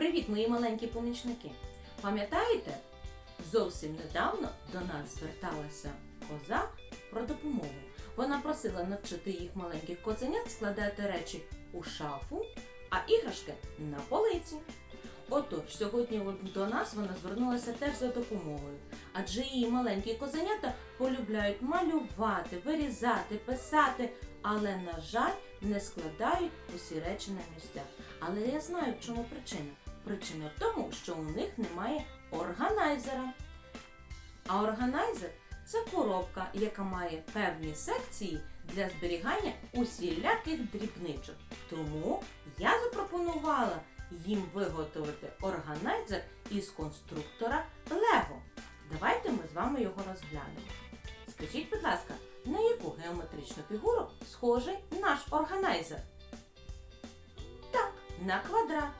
Привіт, мої маленькі помічники! Пам'ятаєте, зовсім недавно до нас зверталася коза про допомогу. Вона просила навчити їх маленьких козенят складати речі у шафу, а іграшки на полиці. Отож, сьогодні до нас вона звернулася теж за допомогою, адже її маленькі козенята полюбляють малювати, вирізати, писати, але, на жаль, не складають усі речі на місця. Але я знаю, в чому причина. Причина в тому, що у них немає органайзера. А органайзер це коробка, яка має певні секції для зберігання усіляких дрібничок. Тому я запропонувала їм виготовити органайзер із конструктора Лего. Давайте ми з вами його розглянемо. Скажіть, будь ласка, на яку геометричну фігуру схожий наш органайзер? Так, на квадрат.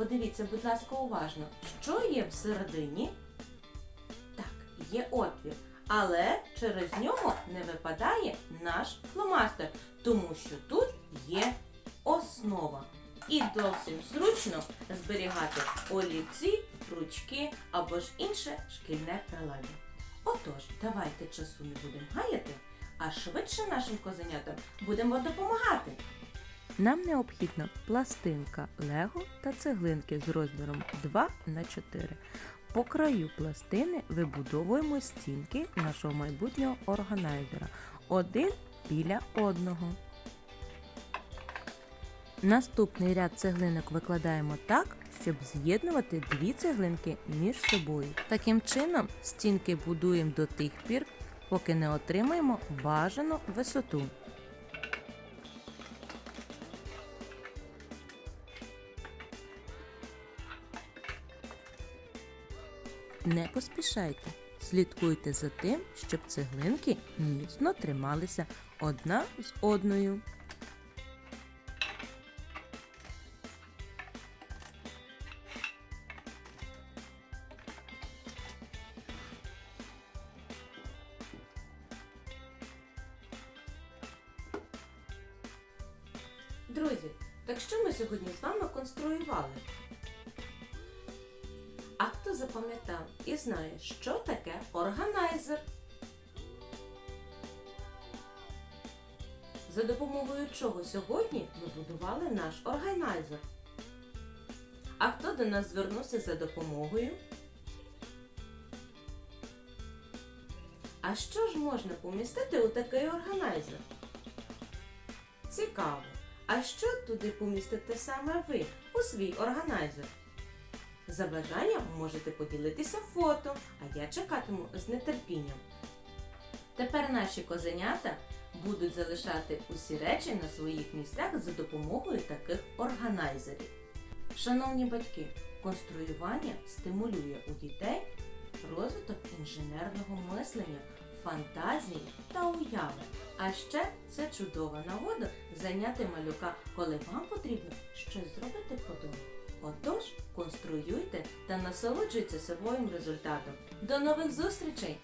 Подивіться, будь ласка, уважно, що є всередині? Так, є отвір. Але через нього не випадає наш фломастер, тому що тут є основа. І зовсім зручно зберігати олівці, ручки або ж інше шкільне приладдя. Отож, давайте часу не будемо гаяти, а швидше нашим козенятам будемо допомагати. Нам необхідна пластинка Лего та цеглинки з розміром 2 на 4. По краю пластини вибудовуємо стінки нашого майбутнього органайзера один біля одного. Наступний ряд цеглинок викладаємо так, щоб з'єднувати дві цеглинки між собою. Таким чином стінки будуємо до тих пір, поки не отримаємо бажану висоту. Не поспішайте. Слідкуйте за тим, щоб цеглинки міцно трималися одна з одною. Друзі, так що ми сьогодні з вами конструювали? А хто запам'ятав і знає, що таке органайзер? За допомогою чого сьогодні ми будували наш органайзер? А хто до нас звернувся за допомогою? А що ж можна помістити у такий органайзер? Цікаво. А що туди помістите саме ви у свій органайзер? За бажанням можете поділитися фото, а я чекатиму з нетерпінням. Тепер наші козенята будуть залишати усі речі на своїх місцях за допомогою таких органайзерів. Шановні батьки, конструювання стимулює у дітей розвиток інженерного мислення, фантазії та уяви. А ще це чудова нагода зайняти малюка, коли вам потрібно щось зробити по дому. Отож, конструюйте та насолоджуйтеся собою результатом. До нових зустрічей!